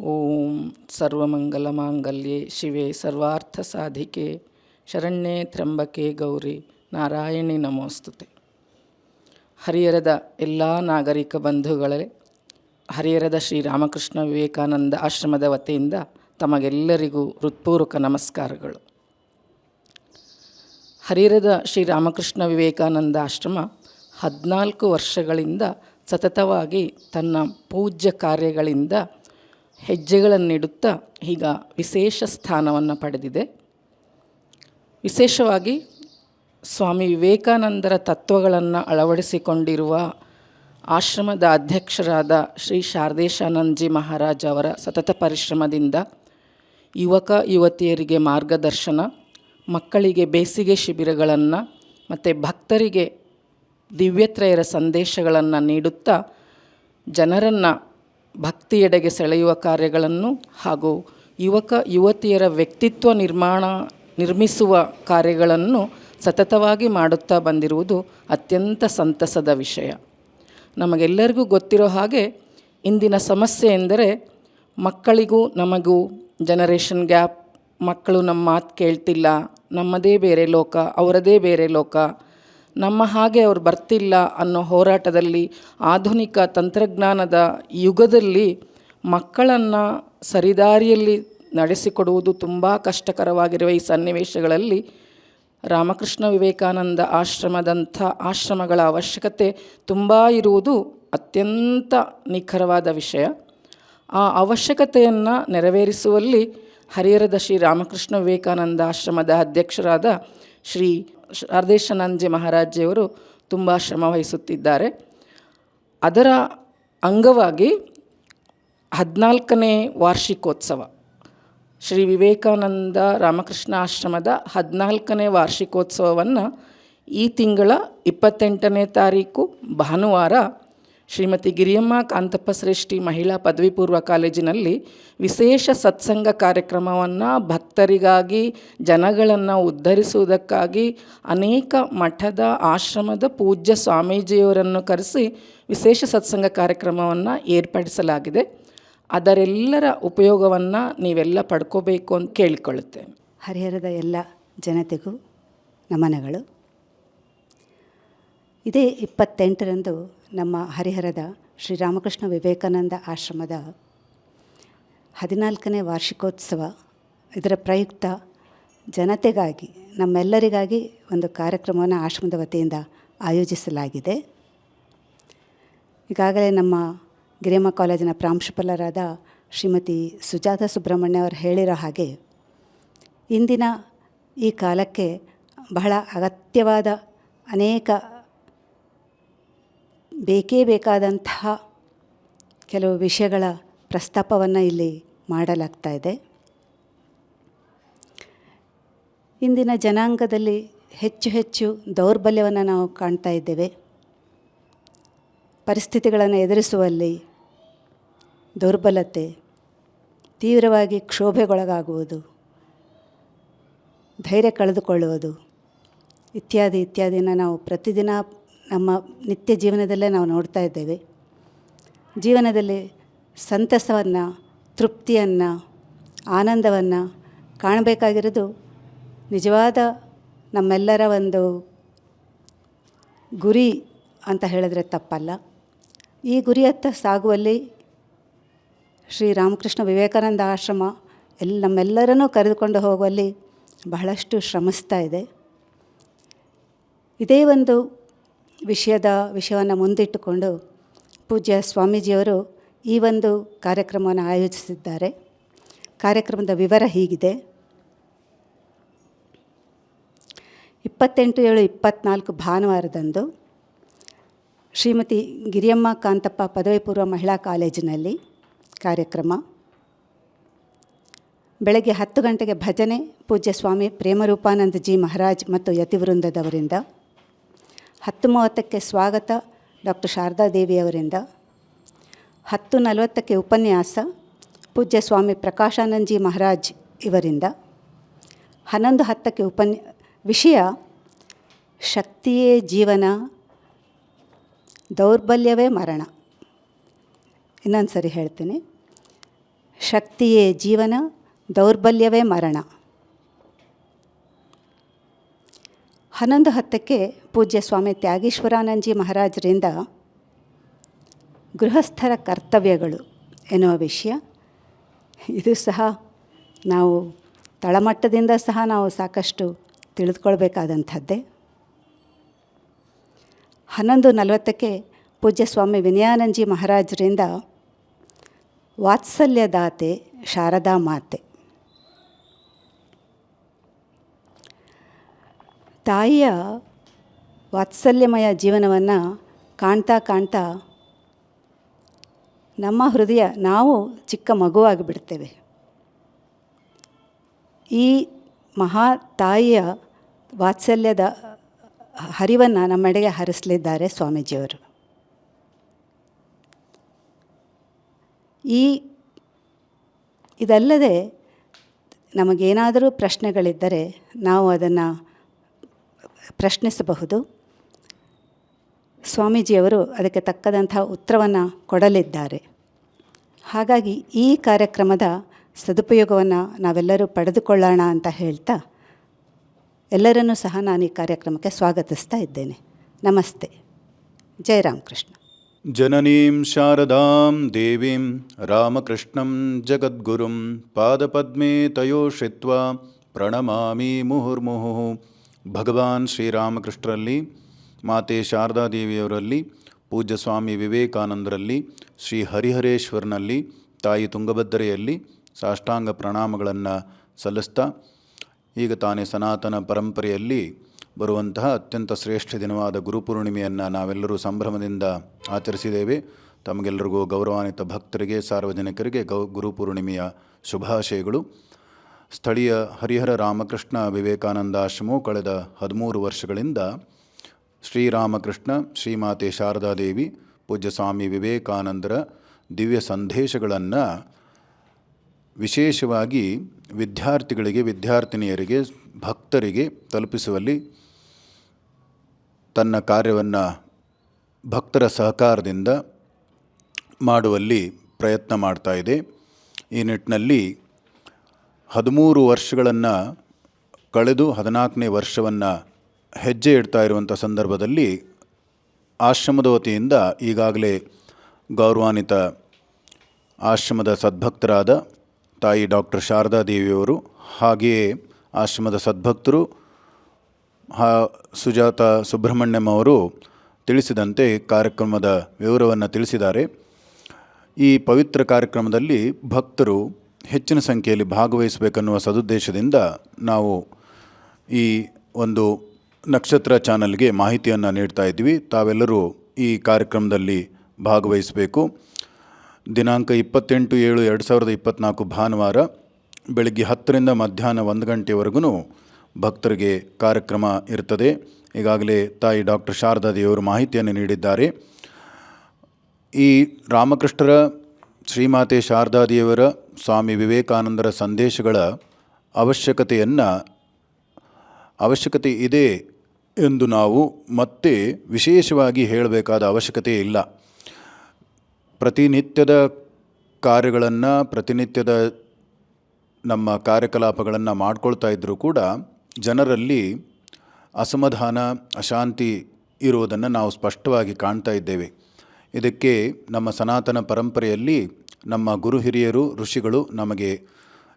ಓಂ ಸರ್ವಮಂಗಲಮಾಂಗಲ್ಯೆ ಶಿವೆ ಸರ್ವಾರ್ಥ ಸಾಧಿಕೆ ಶರಣ್ಯೆ ತ್ರಂಬಕೆ ಗೌರಿ ನಾರಾಯಣಿ ನಮೋಸ್ತುತೆ. ಹರಿಹರದ ಎಲ್ಲ ನಾಗರಿಕ ಬಂಧುಗಳೇ, ಹರಿಹರದ ಶ್ರೀರಾಮಕೃಷ್ಣ ವಿವೇಕಾನಂದ ಆಶ್ರಮದ ವತಿಯಿಂದ ತಮಗೆಲ್ಲರಿಗೂ ಹೃತ್ಪೂರ್ವಕ ನಮಸ್ಕಾರಗಳು. ಹರಿಹರದ ಶ್ರೀರಾಮಕೃಷ್ಣ ವಿವೇಕಾನಂದ ಆಶ್ರಮ ಹದಿನಾಲ್ಕು ವರ್ಷಗಳಿಂದ ಸತತವಾಗಿ ತನ್ನ ಪೂಜ್ಯ ಕಾರ್ಯಗಳಿಂದ ಹೆಜ್ಜೆಗಳನ್ನಿಡುತ್ತಾ ಈಗ ವಿಶೇಷ ಸ್ಥಾನವನ್ನು ಪಡೆದಿದೆ. ವಿಶೇಷವಾಗಿ ಸ್ವಾಮಿ ವಿವೇಕಾನಂದರ ತತ್ವಗಳನ್ನು ಅಳವಡಿಸಿಕೊಂಡಿರುವ ಆಶ್ರಮದ ಅಧ್ಯಕ್ಷರಾದ ಶ್ರೀ ಶಾರದೇಶಾನಂದಜಿ ಮಹಾರಾಜ್ ಅವರ ಸತತ ಪರಿಶ್ರಮದಿಂದ ಯುವಕ ಯುವತಿಯರಿಗೆ ಮಾರ್ಗದರ್ಶನ, ಮಕ್ಕಳಿಗೆ ಬೇಸಿಗೆ ಶಿಬಿರಗಳನ್ನು ಮತ್ತು ಭಕ್ತರಿಗೆ ದಿವ್ಯತ್ರಯರ ಸಂದೇಶಗಳನ್ನು ನೀಡುತ್ತಾ ಜನರನ್ನು ಭಕ್ತಿಯೆಡೆಗೆ ಸೆಳೆಯುವ ಕಾರ್ಯಗಳನ್ನು ಹಾಗೂ ಯುವಕ, ಯುವತಿಯರ ವ್ಯಕ್ತಿತ್ವ ನಿರ್ಮಾಣ, ನಿರ್ಮಿಸುವ ಕಾರ್ಯಗಳನ್ನು ಸತತವಾಗಿ ಮಾಡುತ್ತಾ ಬಂದಿರುವುದು ಅತ್ಯಂತ ಸಂತಸದ ವಿಷಯ. ನಮಗೆಲ್ಲರಿಗೂ ಗೊತ್ತಿರೋ ಹಾಗೆ ಇಂದಿನ ಸಮಸ್ಯೆ ಎಂದರೆ ಮಕ್ಕಳಿಗೂ ನಮಗೂ ಜನರೇಷನ್ ಗ್ಯಾಪ್ ಮಕ್ಕಳು ನಮ್ಮ ಮಾತು ಕೇಳ್ತಿಲ್ಲ, ನಮ್ಮದೇ ಬೇರೆ ಲೋಕ, ಅವರದೇ ಬೇರೆ ಲೋಕ ನಮ್ಮ ಹಾಗೆ ಅವ್ರು ಬರ್ತಿಲ್ಲ ಅನ್ನೋ ಹೋರಾಟದಲ್ಲಿ, ಆಧುನಿಕ ತಂತ್ರಜ್ಞಾನದ ಯುಗದಲ್ಲಿ ಮಕ್ಕಳನ್ನು ಸರಿದಾರಿಯಲ್ಲಿ ನಡೆಸಿಕೊಡುವುದು ತುಂಬ ಕಷ್ಟಕರವಾಗಿರುವ ಈ ಸನ್ನಿವೇಶಗಳಲ್ಲಿ ರಾಮಕೃಷ್ಣ ವಿವೇಕಾನಂದ ಆಶ್ರಮದಂಥ ಆಶ್ರಮಗಳ ಅವಶ್ಯಕತೆ ತುಂಬ ಇರುವುದು ಅತ್ಯಂತ ನಿಖರವಾದ ವಿಷಯ. ಆ ಅವಶ್ಯಕತೆಯನ್ನು ನೆರವೇರಿಸುವಲ್ಲಿ ಹರಿಹರದ ಶ್ರೀ ರಾಮಕೃಷ್ಣ ವಿವೇಕಾನಂದ ಆಶ್ರಮದ ಅಧ್ಯಕ್ಷರಾದ ಶ್ರೀ ಶಾರದೇಶಾನಂದಜಿ ಮಹಾರಾಜಿಯವರು ತುಂಬ ಶ್ರಮವಹಿಸುತ್ತಿದ್ದಾರೆ ಅದರ ಅಂಗವಾಗಿ ಹದಿನಾಲ್ಕನೇ ವಾರ್ಷಿಕೋತ್ಸವ, ಶ್ರೀ ವಿವೇಕಾನಂದ ರಾಮಕೃಷ್ಣ ಆಶ್ರಮದ ಹದಿನಾಲ್ಕನೇ ವಾರ್ಷಿಕೋತ್ಸವವನ್ನು ಈ ತಿಂಗಳ ಇಪ್ಪತ್ತೆಂಟನೇ ತಾರೀಕು ಭಾನುವಾರ ಶ್ರೀಮತಿ ಗಿರಿಯಮ್ಮ ಕಾಂತಪ್ಪ ಶ್ರೇಷ್ಠಿ ಮಹಿಳಾ ಪದವಿ ಪೂರ್ವ ಕಾಲೇಜಿನಲ್ಲಿ ವಿಶೇಷ ಸತ್ಸಂಗ ಕಾರ್ಯಕ್ರಮವನ್ನು ಭಕ್ತರಿಗಾಗಿ, ಜನಗಳನ್ನು ಉದ್ಧರಿಸುವುದಕ್ಕಾಗಿ ಅನೇಕ ಮಠದ ಆಶ್ರಮದ ಪೂಜ್ಯ ಸ್ವಾಮೀಜಿಯವರನ್ನು ಕರೆಸಿ ವಿಶೇಷ ಸತ್ಸಂಗ ಕಾರ್ಯಕ್ರಮವನ್ನು ಏರ್ಪಡಿಸಲಾಗಿದೆ. ಅದರೆಲ್ಲರ ಉಪಯೋಗವನ್ನು ನೀವೆಲ್ಲ ಪಡ್ಕೋಬೇಕು ಅಂತ ಕೇಳಿಕೊಳ್ಳುತ್ತೇನೆ. ಹರಿಹರದ ಎಲ್ಲ ಜನತೆಗೂ ನಮನಗಳು. ಇದೇ ಇಪ್ಪತ್ತೆಂಟರಂದು ನಮ್ಮ ಹರಿಹರದ ಶ್ರೀರಾಮಕೃಷ್ಣ ವಿವೇಕಾನಂದ ಆಶ್ರಮದ ಹದಿನಾಲ್ಕನೇ ವಾರ್ಷಿಕೋತ್ಸವ ಇದರ ಪ್ರಯುಕ್ತ ಜನತೆಗಾಗಿ, ನಮ್ಮೆಲ್ಲರಿಗಾಗಿ ಒಂದು ಕಾರ್ಯಕ್ರಮವನ್ನು ಆಶ್ರಮದ ವತಿಯಿಂದ ಆಯೋಜಿಸಲಾಗಿದೆ. ಈಗಾಗಲೇ ನಮ್ಮ ಗಿರಿಯಮ್ಮ ಕಾಲೇಜಿನ ಪ್ರಾಂಶುಪಾಲರಾದ ಶ್ರೀಮತಿ ಸುಜಾತ ಸುಬ್ರಹ್ಮಣ್ಯ ಅವರು ಹೇಳಿರೋ ಹಾಗೆ, ಇಂದಿನ ಈ ಕಾಲಕ್ಕೆ ಬಹಳ ಅಗತ್ಯವಾದ ಅನೇಕ ಬೇಕೇ ಬೇಕಾದಂತಹ ಕೆಲವು ವಿಷಯಗಳ ಪ್ರಸ್ತಾಪವನ್ನು ಇಲ್ಲಿ ಮಾಡಲಾಗ್ತಾ ಇದೆ. ಇಂದಿನ ಜನಾಂಗದಲ್ಲಿ ಹೆಚ್ಚು ಹೆಚ್ಚು ದೌರ್ಬಲ್ಯವನ್ನು ನಾವು ಕಾಣ್ತಾ ಇದ್ದೇವೆ. ಪರಿಸ್ಥಿತಿಗಳನ್ನು ಎದುರಿಸುವಲ್ಲಿ ದುರ್ಬಲತೆ ತೀವ್ರವಾಗಿ ಕ್ಷೋಭೆಗೊಳಗಾಗುವುದು, ಧೈರ್ಯ ಕಳೆದುಕೊಳ್ಳುವುದು ಇತ್ಯಾದಿ ಇತ್ಯಾದಿನ ನಾವು ಪ್ರತಿದಿನ ನಮ್ಮ ನಿತ್ಯ ಜೀವನದಲ್ಲೇ ನಾವು ನೋಡ್ತಾ ಇದ್ದೇವೆ. ಜೀವನದಲ್ಲಿ ಸಂತಸವನ್ನು, ತೃಪ್ತಿಯನ್ನು, ಆನಂದವನ್ನು ಕಾಣಬೇಕಾಗಿರೋದು ನಿಜವಾದ ನಮ್ಮೆಲ್ಲರ ಒಂದು ಗುರಿ ಅಂತ ಹೇಳಿದ್ರೆ ತಪ್ಪಲ್ಲ. ಈ ಗುರಿಯತ್ತ ಸಾಗುವಲ್ಲಿ ಶ್ರೀ ರಾಮಕೃಷ್ಣ ವಿವೇಕಾನಂದ ಆಶ್ರಮ ಎಲ್ಲ ನಮ್ಮೆಲ್ಲರನ್ನೂ ಕರೆದುಕೊಂಡು ಹೋಗುವಲ್ಲಿ ಬಹಳಷ್ಟು ಶ್ರಮಿಸ್ತಾ ಇದೆ. ಇದೇ ಒಂದು ವಿಷಯದ ವಿಷಯವನ್ನು ಮುಂದಿಟ್ಟುಕೊಂಡು ಪೂಜ್ಯ ಸ್ವಾಮೀಜಿಯವರು ಈ ಒಂದು ಕಾರ್ಯಕ್ರಮವನ್ನು ಆಯೋಜಿಸಿದ್ದಾರೆ. ಕಾರ್ಯಕ್ರಮದ ವಿವರ ಹೀಗಿದೆ. ಇಪ್ಪತ್ತೆಂಟು ಏಳು ಇಪ್ಪತ್ತ್ನಾಲ್ಕು ಭಾನುವಾರದಂದು ಶ್ರೀಮತಿ ಗಿರಿಯಮ್ಮ ಕಾಂತಪ್ಪ ಪದವಿ ಪೂರ್ವ ಮಹಿಳಾ ಕಾಲೇಜಿನಲ್ಲಿ ಕಾರ್ಯಕ್ರಮ. ಬೆಳಗ್ಗೆ ಹತ್ತು ಗಂಟೆಗೆ ಭಜನೆ ಪೂಜ್ಯ ಸ್ವಾಮಿ ಪ್ರೇಮರೂಪಾನಂದ ಜಿ ಮಹಾರಾಜ್ ಮತ್ತು ಯತಿವೃಂದದವರಿಂದ ಹತ್ತು ಮೂವತ್ತಕ್ಕೆ ಸ್ವಾಗತ ಡಾಕ್ಟರ್ ಶಾರದಾ ದೇವಿಯವರಿಂದ ಹತ್ತು ನಲವತ್ತಕ್ಕೆ ಉಪನ್ಯಾಸ ಪೂಜ್ಯ ಸ್ವಾಮಿ ಪ್ರಕಾಶಾನಂದಜಿ ಮಹಾರಾಜ್ ಇವರಿಂದ. ಹನ್ನೊಂದು ಹತ್ತಕ್ಕೆ ಉಪನ್ಯ, ವಿಷಯ ಶಕ್ತಿಯೇ ಜೀವನ, ದೌರ್ಬಲ್ಯವೇ ಮರಣ. ಇನ್ನೊಂದು ಸರಿ ಹೇಳ್ತೀನಿ. ಶಕ್ತಿಯೇ ಜೀವನ, ದೌರ್ಬಲ್ಯವೇ ಮರಣ. ಹನ್ನೊಂದು ಹತ್ತಕ್ಕೆ ಪೂಜ್ಯ ಸ್ವಾಮಿ ತ್ಯಾಗೇಶ್ವರಾನಂದಜಿ ಮಹಾರಾಜರಿಂದ ಗೃಹಸ್ಥರ ಕರ್ತವ್ಯಗಳು ಎನ್ನುವ ವಿಷಯ. ಇದು ಸಹ ನಾವು ತಳಮಟ್ಟದಿಂದ ಸಹ ನಾವು ಸಾಕಷ್ಟು ತಿಳಿದುಕೊಳ್ಬೇಕಾದಂಥದ್ದೇ. ಹನ್ನೊಂದು ನಲವತ್ತಕ್ಕೆ ಪೂಜ್ಯ ಸ್ವಾಮಿ ವಿನಯಾನಂದಜಿ ಮಹಾರಾಜರಿಂದ ವಾತ್ಸಲ್ಯದಾತೆ ಶಾರದಾ ಮಾತೆ. ತಾಯಿಯ ವಾತ್ಸಲ್ಯಮಯ ಜೀವನವನ್ನು ಕಾಣ್ತಾ ಕಾಣ್ತಾ ನಮ್ಮ ಹೃದಯ ನಾವು ಚಿಕ್ಕ ಮಗುವಾಗಿ ಬಿಡ್ತೇವೆ ಈ ಮಹಾ ತಾಯಿಯ ವಾತ್ಸಲ್ಯದ ಹರಿವನ್ನು ನಮ್ಮೆಡೆಗೆ ಹರಿಸಲಿದ್ದಾರೆ ಸ್ವಾಮೀಜಿಯವರು. ಈ ಇದಲ್ಲದೆ ನಮಗೇನಾದರೂ ಪ್ರಶ್ನೆಗಳಿದ್ದರೆ ನಾವು ಅದನ್ನು ಪ್ರಶ್ನಿಸಬಹುದು. ಸ್ವಾಮೀಜಿಯವರು ಅದಕ್ಕೆ ತಕ್ಕದಂಥ ಉತ್ತರವನ್ನು ಕೊಡಲಿದ್ದಾರೆ. ಹಾಗಾಗಿ ಈ ಕಾರ್ಯಕ್ರಮದ ಸದುಪಯೋಗವನ್ನು ನಾವೆಲ್ಲರೂ ಪಡೆದುಕೊಳ್ಳೋಣ ಅಂತ ಹೇಳ್ತಾ ಎಲ್ಲರನ್ನೂ ಸಹ ನಾನು ಈ ಕಾರ್ಯಕ್ರಮಕ್ಕೆ ಸ್ವಾಗತಿಸ್ತಾ ಇದ್ದೇನೆ. ನಮಸ್ತೆ. ಜಯ ರಾಮಕೃಷ್ಣ. ಜನನೀಂ ಶಾರದಾಂ ದೇವೀಂ ರಾಮಕೃಷ್ಣಂ ಜಗದ್ಗುರುಂ ಪಾದಪದ್ಮೇ ತಯೋಷಿತ್ವ ಪ್ರಣಮಾಮಿ ಮುಹುರ್ಮುಹುಃ ಭಗವಾನ್ ಶ್ರೀರಾಮಕೃಷ್ಣರಲ್ಲಿ, ಮಾತೆ ಶಾರದಾದೇವಿಯವರಲ್ಲಿ, ಪೂಜ್ಯ ಸ್ವಾಮಿ ವಿವೇಕಾನಂದರಲ್ಲಿ, ಶ್ರೀ ಹರಿಹರೇಶ್ವರನಲ್ಲಿ, ತಾಯಿ ತುಂಗಭದ್ರೆಯಲ್ಲಿ ಸಾಷ್ಟಾಂಗ ಪ್ರಣಾಮಗಳನ್ನು ಸಲ್ಲಿಸ್ತಾ, ಈಗ ತಾನೇ ಸನಾತನ ಪರಂಪರೆಯಲ್ಲಿ ಬರುವಂತಹ ಅತ್ಯಂತ ಶ್ರೇಷ್ಠ ದಿನವಾದ ಗುರುಪೂರ್ಣಿಮೆಯನ್ನು ನಾವೆಲ್ಲರೂ ಸಂಭ್ರಮದಿಂದ ಆಚರಿಸಿದ್ದೇವೆ. ತಮಗೆಲ್ಲರಿಗೂ ಗೌರವಾನ್ವಿತ ಭಕ್ತರಿಗೆ, ಸಾರ್ವಜನಿಕರಿಗೆ ಗೌ, ಗುರುಪೂರ್ಣಿಮೆಯ ಶುಭಾಶಯಗಳು. ಸ್ಥಳೀಯ ಹರಿಹರ ರಾಮಕೃಷ್ಣ ವಿವೇಕಾನಂದಾಶ್ರಮವು ಕಳೆದ ಹದಿಮೂರು ವರ್ಷಗಳಿಂದ ಶ್ರೀರಾಮಕೃಷ್ಣ, ಶ್ರೀಮಾತೆ ಶಾರದಾದೇವಿ ಪೂಜ್ಯ ಸ್ವಾಮಿ ವಿವೇಕಾನಂದರ ದಿವ್ಯ ಸಂದೇಶಗಳನ್ನು ವಿಶೇಷವಾಗಿ ವಿದ್ಯಾರ್ಥಿಗಳಿಗೆ, ವಿದ್ಯಾರ್ಥಿನಿಯರಿಗೆ, ಭಕ್ತರಿಗೆ ತಲುಪಿಸುವಲ್ಲಿ ತನ್ನ ಕಾರ್ಯವನ್ನು ಭಕ್ತರ ಸಹಕಾರದಿಂದ ಮಾಡುವಲ್ಲಿ ಪ್ರಯತ್ನ ಮಾಡ್ತಾ ಇದೆ. ಈ ನಿಟ್ಟಿನಲ್ಲಿ ಹದಿಮೂರು ವರ್ಷಗಳನ್ನು ಕಳೆದು ಹದಿನಾಲ್ಕನೇ ವರ್ಷವನ್ನು ಹೆಜ್ಜೆ ಇಡ್ತಾ ಇರುವಂಥ ಸಂದರ್ಭದಲ್ಲಿ ಆಶ್ರಮದ ವತಿಯಿಂದ ಈಗಾಗಲೇ ಗೌರವಾನ್ವಿತ ಆಶ್ರಮದ ಸದ್ಭಕ್ತರಾದ ತಾಯಿ ಡಾಕ್ಟರ್ ಶಾರದಾ ದೇವಿಯವರು ಹಾಗೆಯೇ ಆಶ್ರಮದ ಸದ್ಭಕ್ತರು ಹಾ ಸುಜಾತ ಸುಬ್ರಹ್ಮಣ್ಯಂ ಅವರು ತಿಳಿಸಿದಂತೆ ಕಾರ್ಯಕ್ರಮದ ವಿವರವನ್ನು ತಿಳಿಸಿದ್ದಾರೆ. ಈ ಪವಿತ್ರ ಕಾರ್ಯಕ್ರಮದಲ್ಲಿ ಭಕ್ತರು ಹೆಚ್ಚಿನ ಸಂಖ್ಯೆಯಲ್ಲಿ ಭಾಗವಹಿಸಬೇಕನ್ನುವ ಸದುದ್ದೇಶದಿಂದ ನಾವು ಈ ಒಂದು ನಕ್ಷತ್ರ ಚಾನಲ್ಗೆ ಮಾಹಿತಿಯನ್ನು ನೀಡ್ತಾ ಇದ್ದೀವಿ. ತಾವೆಲ್ಲರೂ ಈ ಕಾರ್ಯಕ್ರಮದಲ್ಲಿ ಭಾಗವಹಿಸಬೇಕು. ದಿನಾಂಕ ಇಪ್ಪತ್ತೆಂಟು ಏಳು ಎರಡು ಸಾವಿರದ ಇಪ್ಪತ್ತ್ನಾಲ್ಕು ಭಾನುವಾರ ಬೆಳಗ್ಗೆ ಹತ್ತರಿಂದ ಮಧ್ಯಾಹ್ನ ಒಂದು ಗಂಟೆವರೆಗೂ ಭಕ್ತರಿಗೆ ಕಾರ್ಯಕ್ರಮ ಇರ್ತದೆ. ಈಗಾಗಲೇ ತಾಯಿ ಡಾಕ್ಟರ್ ಶಾರದಾ ದೇವರು ಮಾಹಿತಿಯನ್ನು ನೀಡಿದ್ದಾರೆ. ಈ ರಾಮಕೃಷ್ಣರ ಶ್ರೀಮಾತೆ ಶಾರದಾದೇವರ ಸ್ವಾಮಿ ವಿವೇಕಾನಂದರ ಸಂದೇಶಗಳ ಅವಶ್ಯಕತೆಯನ್ನು ಅವಶ್ಯಕತೆ ಇದೆ ಎಂದು ನಾವು ಮತ್ತೆ ವಿಶೇಷವಾಗಿ ಹೇಳಬೇಕಾದ ಅವಶ್ಯಕತೆ ಇಲ್ಲ. ಪ್ರತಿನಿತ್ಯದ ಕಾರ್ಯಗಳನ್ನು, ಪ್ರತಿನಿತ್ಯದ ನಮ್ಮ ಕಾರ್ಯಕಲಾಪಗಳನ್ನು ಮಾಡ್ಕೊಳ್ತಾ ಇದ್ದರೂ ಕೂಡ ಜನರಲ್ಲಿ ಅಸಮಾಧಾನ, ಅಶಾಂತಿ ಇರುವುದನ್ನು ನಾವು ಸ್ಪಷ್ಟವಾಗಿ ಕಾಣ್ತಾ ಇದ್ದೇವೆ. ಇದಕ್ಕೆ ನಮ್ಮ ಸನಾತನ ಪರಂಪರೆಯಲ್ಲಿ ನಮ್ಮ ಗುರು ಹಿರಿಯರು, ಋಷಿಗಳು ನಮಗೆ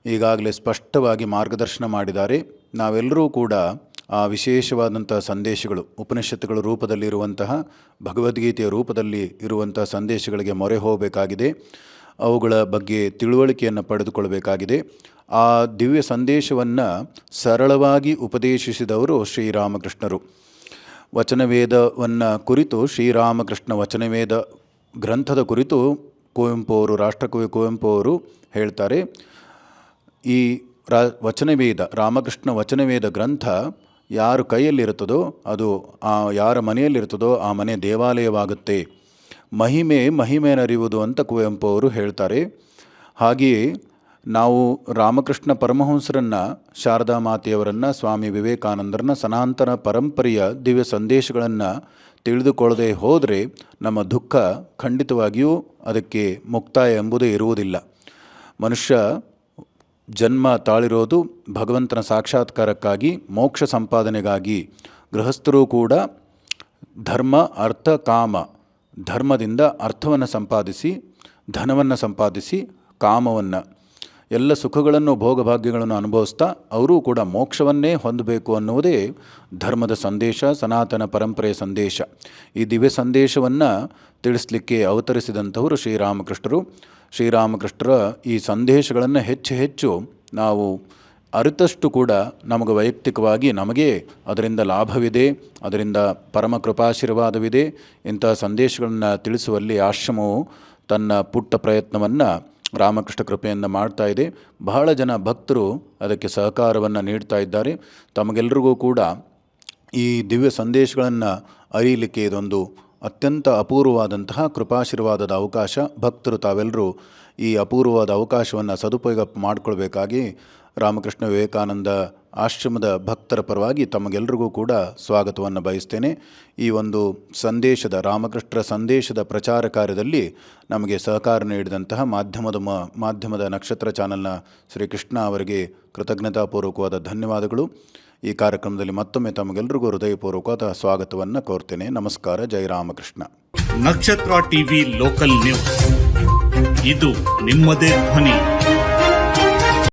ಈಗಾಗಲೇ ಸ್ಪಷ್ಟವಾಗಿ ಮಾರ್ಗದರ್ಶನ ಮಾಡಿದ್ದಾರೆ. ನಾವೆಲ್ಲರೂ ಕೂಡ ಆ ವಿಶೇಷವಾದಂಥ ಸಂದೇಶಗಳು, ಉಪನಿಷತ್ತುಗಳ ರೂಪದಲ್ಲಿರುವಂತಹ ಭಗವದ್ಗೀತೆಯ ರೂಪದಲ್ಲಿ ಇರುವಂಥ ಸಂದೇಶಗಳಿಗೆ ಮೊರೆ ಹೋಗಬೇಕಾಗಿದೆ. ಅವುಗಳ ಬಗ್ಗೆ ತಿಳುವಳಿಕೆಯನ್ನು ಪಡೆದುಕೊಳ್ಳಬೇಕಾಗಿದೆ. ಆ ದಿವ್ಯ ಸಂದೇಶವನ್ನು ಸರಳವಾಗಿ ಉಪದೇಶಿಸಿದವರು ಶ್ರೀರಾಮಕೃಷ್ಣರು. ವಚನವೇದವನ್ನು ಕುರಿತು, ಶ್ರೀರಾಮಕೃಷ್ಣ ವಚನವೇದ ಗ್ರಂಥದ ಕುರಿತು ಕುವೆಂಪು ಅವರು ರಾಷ್ಟ್ರಕವಿ ಕುವೆಂಪು ಅವರು ಹೇಳ್ತಾರೆ, ಈ ರಾ, ವಚನವೇದ, ರಾಮಕೃಷ್ಣ ವಚನವೇದ ಗ್ರಂಥ ಯಾರು ಕೈಯಲ್ಲಿರುತ್ತದೋ, ಅದು ಆ, ಯಾರ ಮನೆಯಲ್ಲಿರುತ್ತದೋ, ಆ ಮನೆ ದೇವಾಲಯವಾಗುತ್ತೆ. ಮಹಿಮೆ ಮಹಿಮೆನರಿಯುವುದು ಅಂತ ಕುವೆಂಪು ಅವರು ಹೇಳ್ತಾರೆ. ಹಾಗೆಯೇ ನಾವು ರಾಮಕೃಷ್ಣ ಪರಮಹಂಸರನ್ನು, ಶಾರದಾ ಮಾತೆಯವರನ್ನು, ಸ್ವಾಮಿ ವಿವೇಕಾನಂದರನ್ನ, ಸನಾತನ ಪರಂಪರೆಯ ದಿವ್ಯ ಸಂದೇಶಗಳನ್ನು ತಿಳಿದುಕೊಳ್ಳದೆ ಹೋದರೆ ನಮ್ಮ ದುಃಖ ಖಂಡಿತವಾಗಿಯೂ ಅದಕ್ಕೆ ಮುಕ್ತಾಯ ಎಂಬುದೇ ಇರುವುದಿಲ್ಲ. ಮನುಷ್ಯ ಜನ್ಮ ತಾಳಿರೋದು ಭಗವಂತನ ಸಾಕ್ಷಾತ್ಕಾರಕ್ಕಾಗಿ, ಮೋಕ್ಷ ಸಂಪಾದನೆಗಾಗಿ. ಗೃಹಸ್ಥರು ಕೂಡ ಧರ್ಮ, ಅರ್ಥ, ಕಾಮ, ಧರ್ಮದಿಂದ ಅರ್ಥವನ್ನು ಸಂಪಾದಿಸಿ, ಧನವನ್ನು ಸಂಪಾದಿಸಿ, ಕಾಮವನ್ನು. ಎಲ್ಲ ಸುಖಗಳನ್ನು, ಭೋಗಭಾಗ್ಯಗಳನ್ನು ಅನುಭವಿಸ್ತಾ ಅವರೂ ಕೂಡ ಮೋಕ್ಷವನ್ನೇ ಹೊಂದಬೇಕು ಅನ್ನುವುದೇ ಧರ್ಮದ ಸಂದೇಶ, ಸನಾತನ ಪರಂಪರೆಯ ಸಂದೇಶ. ಈ ದಿವ್ಯ ಸಂದೇಶವನ್ನು ತಿಳಿಸ್ಲಿಕ್ಕೆ ಅವತರಿಸಿದಂಥವರು ಶ್ರೀರಾಮಕೃಷ್ಣರು. ಶ್ರೀರಾಮಕೃಷ್ಣರ ಈ ಸಂದೇಶಗಳನ್ನು ಹೆಚ್ಚು ಹೆಚ್ಚು ನಾವು ಅರಿತಷ್ಟು ಕೂಡ ನಮಗೆ ವೈಯಕ್ತಿಕವಾಗಿ ನಮಗೆ ಅದರಿಂದ ಲಾಭವಿದೆ, ಅದರಿಂದ ಪರಮ ಕೃಪಾಶೀರ್ವಾದವಿದೆ. ಇಂಥ ಸಂದೇಶಗಳನ್ನು ತಿಳಿಸುವಲ್ಲಿ ಆಶ್ರಮವು ತನ್ನ ಪುಟ್ಟ ಪ್ರಯತ್ನವನ್ನು ರಾಮಕೃಷ್ಣ ಕೃಪೆಯಿಂದ ಮಾಡ್ತಾ ಇದೆ. ಬಹಳ ಜನ ಭಕ್ತರು ಅದಕ್ಕೆ ಸಹಕಾರವನ್ನು ನೀಡ್ತಾ ಇದ್ದಾರೆ. ತಮಗೆಲ್ಲರಿಗೂ ಕೂಡ ಈ ದಿವ್ಯ ಸಂದೇಶಗಳನ್ನು ಅರಿಯಲಿಕ್ಕೆ ಇದೊಂದು ಅತ್ಯಂತ ಅಪೂರ್ವವಾದಂತಹ ಕೃಪಾಶೀರ್ವಾದದ ಅವಕಾಶ. ಭಕ್ತರು ತಾವೆಲ್ಲರೂ ಈ ಅಪೂರ್ವವಾದ ಅವಕಾಶವನ್ನು ಸದುಪಯೋಗ ಮಾಡಿಕೊಳ್ಬೇಕಾಗಿ ರಾಮಕೃಷ್ಣ ವಿವೇಕಾನಂದ ಆಶ್ರಮದ ಭಕ್ತರ ಪರವಾಗಿ ತಮಗೆಲ್ಲರಿಗೂ ಕೂಡ ಸ್ವಾಗತವನ್ನು ಬಯಸ್ತೇನೆ. ಈ ಒಂದು ಸಂದೇಶದ, ರಾಮಕೃಷ್ಣರ ಸಂದೇಶದ ಪ್ರಚಾರ ಕಾರ್ಯದಲ್ಲಿ ನಮಗೆ ಸಹಕಾರ ನೀಡಿದಂತಹ ಮಾಧ್ಯಮದ ಮಾಧ್ಯಮದ ನಕ್ಷತ್ರ ಚಾನಲ್ನ ಶ್ರೀ ಕೃಷ್ಣ ಅವರಿಗೆ ಕೃತಜ್ಞತಾಪೂರ್ವಕವಾದ ಧನ್ಯವಾದಗಳು. ಈ ಕಾರ್ಯಕ್ರಮದಲ್ಲಿ ಮತ್ತೊಮ್ಮೆ ತಮಗೆಲ್ಲರಿಗೂ ಹೃದಯಪೂರ್ವಕವಾದ ಸ್ವಾಗತವನ್ನು ಕೋರ್ತೇನೆ. ನಮಸ್ಕಾರ, ಜೈ ರಾಮಕೃಷ್ಣ. ನಕ್ಷತ್ರ ಟಿವಿ ಲೋಕಲ್ ನ್ಯೂಸ್. ಇದು ನಿಮ್ಮದೇ ಧ್ವನಿ.